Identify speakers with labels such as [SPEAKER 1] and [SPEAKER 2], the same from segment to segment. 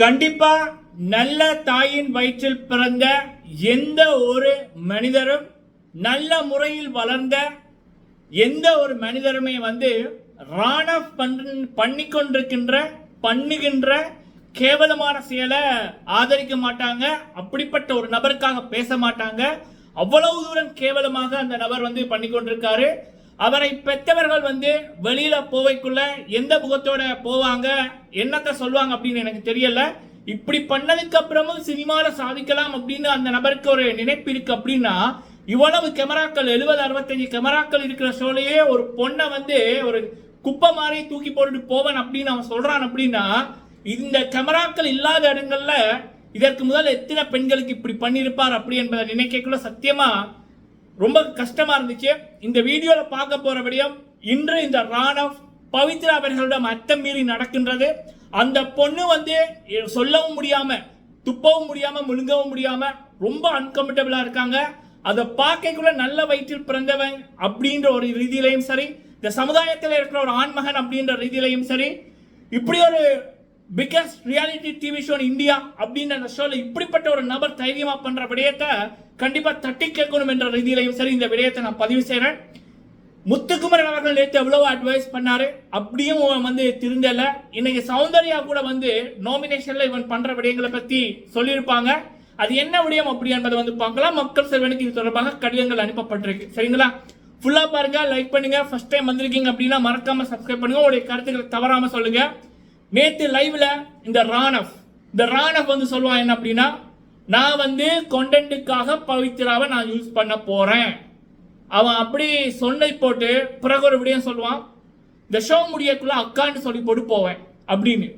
[SPEAKER 1] கண்டிப்பா நல்ல தாயின் வயிற்றில் பிறந்த எந்த ஒரு மனிதரும் நல்ல முறையில் வளர்ந்த எந்த ஒரு மனிதருமே வந்து ராணவ் பண்ணி கொண்டிருக்கின்ற பண்ணுகின்ற கேவலமான செயலை ஆதரிக்க மாட்டாங்க. அப்படிப்பட்ட ஒரு நபருக்காக பேச மாட்டாங்க. அவ்வளவு தூரம் கேவலமாக அந்த நபர் வந்து பண்ணி கொண்டிருக்காரு அவரை பெற்றவர்கள் வந்து வெளியில போவைக்குள்ள எந்த முகத்தோட போவாங்க என்னத்தை சொல்லுவாங்க அப்படின்னு எனக்கு தெரியல. இப்படி பண்ணதுக்கு அப்புறமும் சினிமாவில் சாதிக்கலாம் அப்படின்னு அந்த நபருக்கு ஒரு நினைப்பு இருக்கு அப்படின்னா இவ்வளவு கேமராக்கள் எழுபது அறுபத்தஞ்சு கேமராக்கள் இருக்கிற ஷோலையே ஒரு பொண்ணை வந்து ஒரு குப்பை மாதிரி தூக்கி போட்டுட்டு போவேன் அப்படின்னு அவன் சொல்றான் அப்படின்னா இந்த கேமராக்கள் இல்லாத இடங்கள்ல இதற்கு முதல் எத்தனை பெண்களுக்கு இப்படி பண்ணியிருப்பார் அப்படி என்பதை நினைக்கக்குள்ள சத்தியமா ரொம்ப கஷ்டமாக இருந்துச்சு. இந்த வீடியோவில் பார்க்க போகிறபடியும் விடயம் இன்று இந்த ராணவ் பவித்ரா அவர்களிடம் அத்தம் மீறி நடக்கின்றது. அந்த பொண்ணு வந்து சொல்லவும் முடியாமல் துப்பவும் முடியாமல் முழுங்கவும் முடியாமல் ரொம்ப அன்கம்ஃபர்டபுளாக இருக்காங்க. அதை பார்க்கக்குள்ள நல்ல வயிற்றில் பிறந்தவன் அப்படின்ற ஒரு ரீதியிலையும் சரி இந்த சமுதாயத்தில் இருக்கிற ஒரு ஆண்மகன் அப்படின்ற ரீதியிலையும் சரி இப்படி ஒரு biggest reality TV show India அப்படின்ற அந்த ஷோவில் இப்படிப்பட்ட ஒரு நபர் தைரியமாக பண்ணுற விடயத்தை கண்டிப்பாக தட்டி கேட்கணும் என்ற ரீதியிலையும் சரி இந்த விடயத்தை நான் பதிவு செய்கிறேன் முத்துக்குமரன் அவர்கள் நேற்று எவ்வளவு அட்வைஸ் பண்ணாரு. அப்படியும் வந்து திருந்தல. இன்னைக்கு சௌந்தர்யா கூட வந்து நாமினேஷன்ல இவன் பண்ற விடயங்களை பத்தி சொல்லியிருப்பாங்க. அது என்ன விடயம் அப்படி என்பதை வந்து பார்க்கலாம். மக்கள் செல்வனுக்கு இது தொடர்பாக கடிதங்கள் அனுப்பப்பட்டிருக்கு. சரிங்களா? ஃபுல்லா பாருங்க லைக் பண்ணுங்க. ஃபர்ஸ்ட் டைம் வந்திருக்கீங்க அப்படின்னா மறக்காம சப்ஸ்கிரைப் பண்ணுங்க. உங்களுடைய கருத்துக்களை தவறாம சொல்லுங்க. நேத்து லைவ்ல இந்த ராணவ் இந்த ராணவ் வந்து சொல்லுவான் என்ன அப்படின்னா நான் வந்து கொண்டென்ட்டுக்காக பவித்ராவை நான் யூஸ் பண்ண போகிறேன் அவன் அப்படி சொன்னை போட்டு பிறகு ஒரு விடியும் சொல்லுவான் இந்த ஷோ முடியக்குள்ள அக்கான்னு சொல்லி போட்டு போவேன் அப்படின்னு.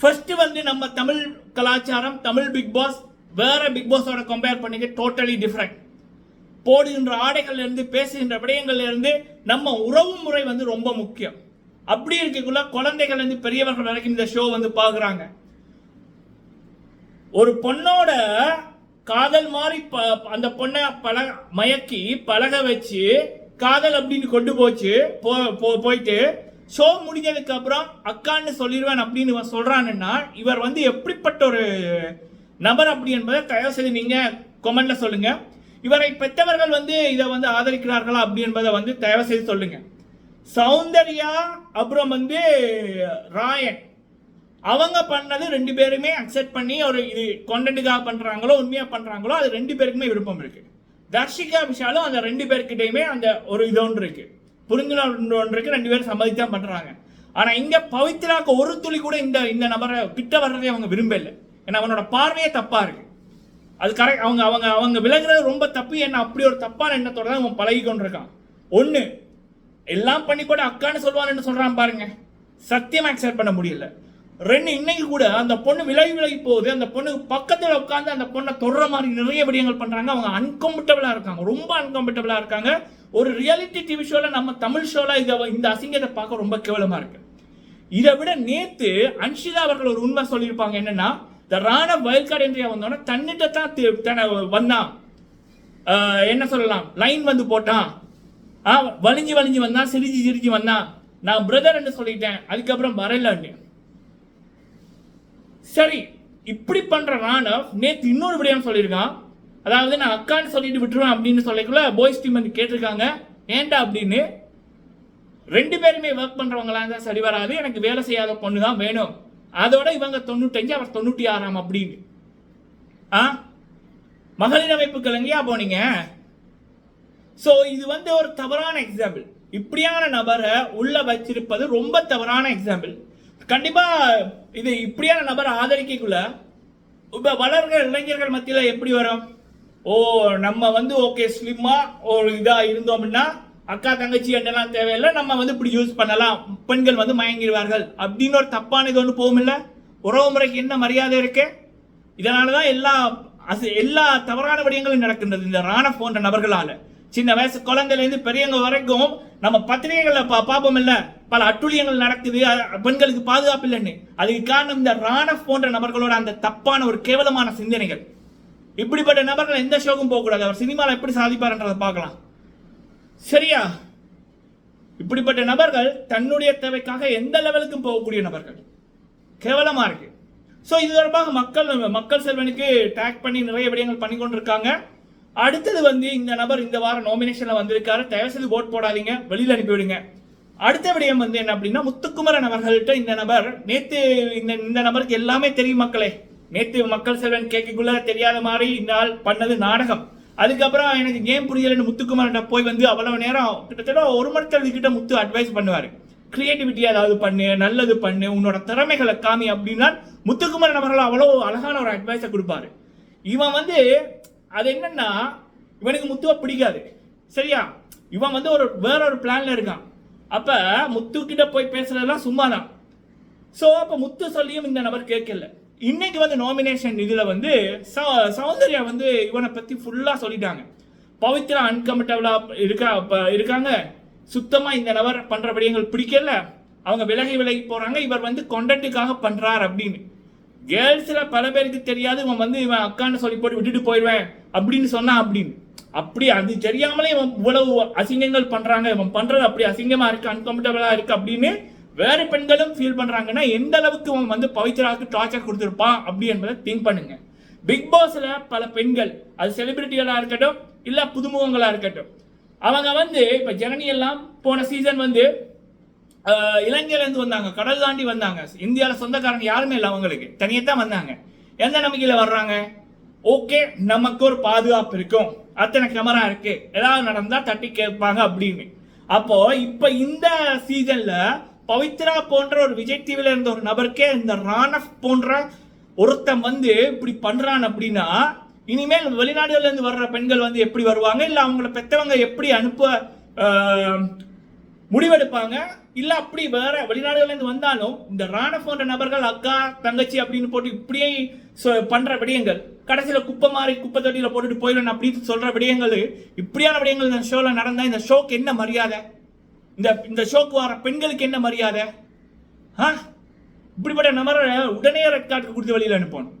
[SPEAKER 1] ஃபர்ஸ்ட் வந்து நம்ம தமிழ் கலாச்சாரம் தமிழ் பிக் பாஸ் வேற பிக் பாஸோட கம்பேர் பண்ணிக்க டோட்டலி டிஃப்ரெண்ட் போடுகின்ற ஆடைகள்ல இருந்து பேசுகின்ற விடயங்கள்ல இருந்து நம்ம உறவு முறை வந்து ரொம்ப முக்கியம். அப்படி இருக்கக்குள்ள குழந்தைகள் இருந்து பெரியவர்கள் வரைக்கும் இந்த ஷோ வந்து பாக்குறாங்க. ஒரு பொண்ணோட காதல் மாதிரி ப- அந்த பொண்ணை பழக மயக்கி பழக வச்சு காதல் அப்படின்னு கொண்டு போச்சு. போ- போ- போயிட்டு ஷோ முடிஞ்சதுக்கு அப்புறம் அக்கான்னு சொல்லிடுவேன் அப்படின்னு இவன் இவர் வந்து எப்படிப்பட்ட ஒரு நபர் அப்படி என்பதை தயவு செய்து நீங்க கொமெண்ட்ல சொல்லுங்க. இவரை பெற்றவர்கள் வந்து இதை வந்து ஆதரிக்கிறார்களா அப்படி என்பதை வந்து தயவு செய்து சொல்லுங்க. சௌந்தர்யா அப்புறம் வந்து ராயன். அவங்க பண்ணது ரெண்டு பேருமே அக்செப்ட் பண்ணி ஒரு இது கண்டென்ட்டுக்காக பண்ணுறாங்களோ உண்மையாக பண்ணுறாங்களோ அது ரெண்டு பேருக்குமே விருப்பம் இருக்குது தர்ஷிகா விஷாலும் அந்த ரெண்டு பேர்கிட்டயுமே அந்த ஒரு இது ஒன்று இருக்குது புரிந்துணர்வு ஒன்று இருக்குது ரெண்டு பேரும் சம்மதித்தான் பண்ணுறாங்க ஆனால் இங்கே பவித்ராக்கு ஒரு துளி கூட இந்த இந்த நபரை கிட்ட வர்றதே அவங்க விரும்பலை. ஏன்னா அவனோட பார்வையே தப்பாக இருக்குது அது கரெக்ட் அவங்க அவங்க அவங்க விலகிறது ரொம்ப தப்பு. என்ன அப்படி ஒரு தப்பான எண்ணத்தோட தான் அவன் பழகி கொண்டிருக்கான். ஒன்று எல்லாம் பண்ணி கூட அக்கான்னு சொல்லுவான்னு சொல்கிறான் பாருங்க. சத்தியமாக அக்செப்ட் பண்ண முடியல. ரெண்டு இன்னைக்கு கூட அந்த பொண்ணு விலகி விலகி போகுது. அந்த பொண்ணு பக்கத்தில் உட்காந்து அந்த பொண்ணை தொடர மாதிரி நிறைய விடயங்கள் பண்ணுறாங்க அவங்க அன்கம்ஃபர்டபுளாக இருக்காங்க. ரொம்ப அன்கம்ஃபர்டபுளாக இருக்காங்க. ஒரு ரியாலிட்டி டிவி ஷோவில் நம்ம தமிழ் ஷோவில் இதை இந்த அசிங்கத்தை பார்க்க ரொம்ப கேவலமாக இருக்கு. இதை விட நேற்று அன்ஷிதா அவர்கள் ஒரு உண்மை சொல்லியிருப்பாங்க. என்னன்னா இந்த ராண வயல்காடு என்று வந்தோன்னா தன்னிட்ட தான் வந்தான். என்ன சொல்லலாம்? லைன் வந்து போட்டான். ஆ வலிஞ்சு வலிஞ்சு வந்தான். சிரிச்சு சிரிச்சு வந்தான். நான் பிரதர் என்று சொல்லிட்டேன். அதுக்கப்புறம் வரலன்னு. சரி இப்படி பண்ற ராணவ் நேத்து இன்னொரு விடயம் சொல்லியிருக்கான். அதாவது நான் அக்கான்னு சொல்லிட்டு விட்டுருவேன் அப்படின்னு சொல்லிக்குள்ள பாய்ஸ் டீம் வந்து கேட்டிருக்காங்க. ஏன்டா அப்படின்னு? ரெண்டு பேருமே ஒர்க் பண்றவங்களா இருந்தா சரி வராது. எனக்கு வேலை செய்யாத பொண்ணு தான் வேணும். அதோட இவங்க தொண்ணூத்தஞ்சு அவர் தொண்ணூத்தி ஆறாம் அப்படின்னு. ஆ? மகளிர் அமைப்புகள் எங்கேயா போனீங்க? சோ இது வந்து ஒரு தவறான எக்ஸாம்பிள் இப்படியான நபரை உள்ள வச்சிருப்பது ரொம்ப தவறான எக்ஸாம்பிள் கண்டிப்பாக இது இப்படியான நபரை ஆதரிக்கக்குள்ள இப்போ வளர்கிற இளைஞர்கள் மத்தியில் எப்படி வரும்? ஓ நம்ம வந்து ஓகே ஸ்லிம்மா ஒரு இதாக இருந்தோம் அப்படின்னா அக்கா தங்கச்சி என்னெல்லாம் தேவையில்லை. நம்ம வந்து இப்படி யூஸ் பண்ணலாம். பெண்கள் வந்து மயங்கிடுவார்கள். அப்படின்னு ஒரு தப்பான இது ஒன்று போகுமில்ல? உறவு முறைக்கு என்ன மரியாதை இருக்கு? இதனாலதான் எல்லா அசு எல்லா தவறான விடயங்களும் நடக்கின்றது இந்த ராண போன்ற நபர்களால். சின்ன வயசு குழந்தையிலேருந்து பெரியவங்க வரைக்கும் நம்ம பத்திரிகைகளை பா பார்ப்போம் இல்லை பல அட்டுழியங்கள் நடக்குது. பெண்களுக்கு பாதுகாப்பு இல்லைன்னு. அதுக்கு காரணம் இந்த ராணஃப் போன்ற நபர்களோட அந்த தப்பான ஒரு கேவலமான சிந்தனைகள். இப்படிப்பட்ட நபர்கள் எந்த ஷோக்கும் போகக்கூடாது. அவர் சினிமாவில் எப்படி சாதிப்பார்ன்றதை பார்க்கலாம். சரியா? இப்படிப்பட்ட நபர்கள் தன்னுடைய தேவைக்காக எந்த லெவலுக்கும் போகக்கூடிய நபர்கள். கேவலமாக இருக்கு. ஸோ இது தொடர்பாக மக்கள் மக்கள் செல்வனுக்கு டேக் பண்ணி நிறைய விடயங்கள் பண்ணி கொண்டிருக்காங்க. அடுத்தது வந்து இந்த நபர் இந்த வாரம் நாமினேஷனில் வந்திருக்காரு. தயவு செய்து ஓட் போடாதீங்க. வெளியில் அனுப்பிவிடுங்க. அடுத்த விடயம் வந்து என்ன அப்படின்னா முத்துக்குமரன் அவர்கள்ட்ட இந்த நபர் நேத்து இந்த இந்த நபருக்கு எல்லாமே தெரியும் மக்களே. நேத்து மக்கள் செல்வன் கேட்கக்குள்ள தெரியாத மாதிரி இந்த ஆள் பண்ணது நாடகம். அதுக்கப்புறம் எனக்கு கேம் புரியலன்னு முத்துக்குமரன் போய் வந்து அவ்வளவு நேரம் கிட்டத்தட்ட ஒரு மணி கிட்ட முத்து அட்வைஸ் பண்ணுவார். கிரியேட்டிவிட்டி ஏதாவது பண்ணு நல்லது பண்ணு உன்னோட திறமைகளை காமி அப்படின்னா முத்துக்குமரன் அவர்கள் அவ்வளோ அழகான ஒரு அட்வைஸை கொடுப்பாரு. இவன் வந்து அது என்னன்னா இவனுக்கு முத்துவை பிடிக்காது. சரியா? இவன் வந்து ஒரு வேற ஒரு பிளான்ல இருக்கான். அப்ப முத்து கிட்ட போய் பேசுறதெல்லாம் சும்மா தான் ஸோ அப்போ முத்து சொல்லியும் இந்த நபர் கேட்கல. இன்னைக்கு வந்து நாமினேஷன் இதில் வந்து சௌந்தர்யா வந்து இவனை பற்றி ஃபுல்லாக சொல்லிட்டாங்க. பவித்ரா அன்கம்ஃபர்டபுளாக இருக்கா இருக்காங்க. சுத்தமாக இந்த நபர் பண்ணுற விடயங்கள் பிடிக்கல. அவங்க விலகி விலகி போகிறாங்க இவர் வந்து கொண்டட்டுக்காக பண்ணுறார் அப்படின்னு. கேர்ள்ஸில் பல பேருக்கு தெரியாது. இவன் வந்து இவன் அக்கான்னு சொல்லி போட்டு விட்டுட்டு போயிடுவேன் அப்படின்னு சொன்னான் அப்படின்னு. அப்படி அது தெரியாமலே இவன் இவ்வளவு அசிங்கங்கள் பண்றாங்க. இவன் பண்றது அப்படி அசிங்கமா இருக்கு அன்கம்ஃபர்டபுளா இருக்கு அப்படின்னு வேற பெண்களும் ஃபீல் பண்றாங்கன்னா எந்த அளவுக்கு அவன் வந்து பவித்ராவுக்கு டார்ச்சர் கொடுத்துருப்பான் அப்படி என்பதை திங்க் பண்ணுங்க. பிக் பாஸ்ல பல பெண்கள் அது செலிபிரிட்டிகளா இருக்கட்டும் இல்ல புதுமுகங்களா இருக்கட்டும் அவங்க வந்து இப்ப ஜனனி எல்லாம் போன சீசன் வந்து இலங்கையிலேருந்து வந்தாங்க கடல் தாண்டி வந்தாங்க. இந்தியாவில் சொந்தக்காரங்க யாருமே இல்லை அவங்களுக்கு. தனியாக தான் வந்தாங்க. எந்த நம்பிக்கையில் வர்றாங்க? ஓகே நமக்கு ஒரு பாதுகாப்பு இருக்கும். அத்தனை கேமரா இருக்கு. ஏதாவது நடந்தா தட்டி கேட்பாங்க அப்படின்னு. அப்போ இப்ப இந்த சீசன்ல பவித்ரா போன்ற ஒரு விஜய் டிவில இருந்த ஒரு நபருக்கே இந்த ராணப் போன்ற ஒருத்தன் வந்து இப்படி பண்றான் அப்படின்னா இனிமேல் வெளிநாடுகள்ல இருந்து வர்ற பெண்கள் வந்து எப்படி வருவாங்க? இல்ல அவங்கள பெத்தவங்க எப்படி அனுப்ப முடிவெடுப்பாங்க? இல்ல அப்படி வேற வெளிநாடுகள்ல இருந்து வந்தாலும் இந்த ராண போன்ற நபர்கள் அக்கா தங்கச்சி அப்படின்னு போட்டு இப்படியே சொ- பண்ற விடயங்கள் கடைசியில குப்பை மாதிரி குப்பை தொட்டியில போட்டுட்டு போயிடணும் அப்படின்னு சொல்ற விடயங்கள் இப்படியான விடயங்கள் இந்த ஷோல நடந்தா இந்த ஷோக்கு என்ன மரியாதை? இந்த இந்த ஷோக்கு வர பெண்களுக்கு என்ன மரியாதை? ஆ? இப்படிப்பட்ட நபரை உடனே ரெட் கார்டுக்கு கொடுத்து வெளியில அனுப்பணும்.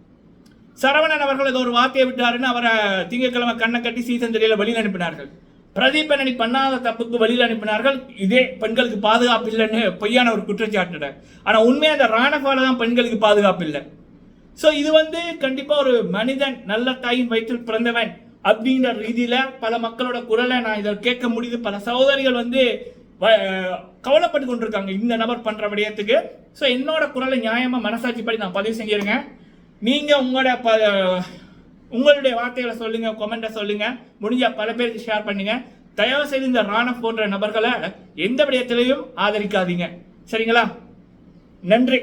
[SPEAKER 1] சரவணன் அவர்கள் ஏதோ ஒரு வார்த்தையை விட்டாருன்னு அவரை திங்கட்கிழமை கண்ணை கட்டி சீசன் தெரியல வெளியில் அனுப்பினார்கள். பிரதீப் பண்ணாத தப்புக்கு வழியில் அனுப்பினார்கள். இதே பெண்களுக்கு பாதுகாப்பு இல்லைன்னு பொய்யான ஒரு குற்றச்சாட்டு ஆனால் உண்மையாக அந்த ராணபால தான் பெண்களுக்கு பாதுகாப்பு இல்லை. ஸோ இது வந்து கண்டிப்பாக ஒரு மனிதன் நல்ல தாயின் வயிற்றில் பிறந்தவன் அப்படிங்கிற ரீதியில் பல மக்களோட குரலை நான் இதை கேட்க முடியுது. பல சகோதரிகள் வந்து வ- கவலைப்பட்டு கொண்டிருக்காங்க. இந்த நபர் பண்ணுற விடயத்துக்கு. ஸோ என்னோட குரலை நியாயமாக மனசாட்சி படி நான் பதிவு செஞ்சிருங்க. நீங்கள் உங்களோட ப உங்களுடைய வார்த்தைகளை சொல்லுங்க கொமெண்ட்டை சொல்லுங்க முடிஞ்ச பல பேருக்கு ஷேர் பண்ணுங்க. தயவு செய்து இந்த ராணப் போன்ற நபர்களை எந்த விடயத்திலையும் ஆதரிக்காதீங்க. சரிங்களா? நன்றி.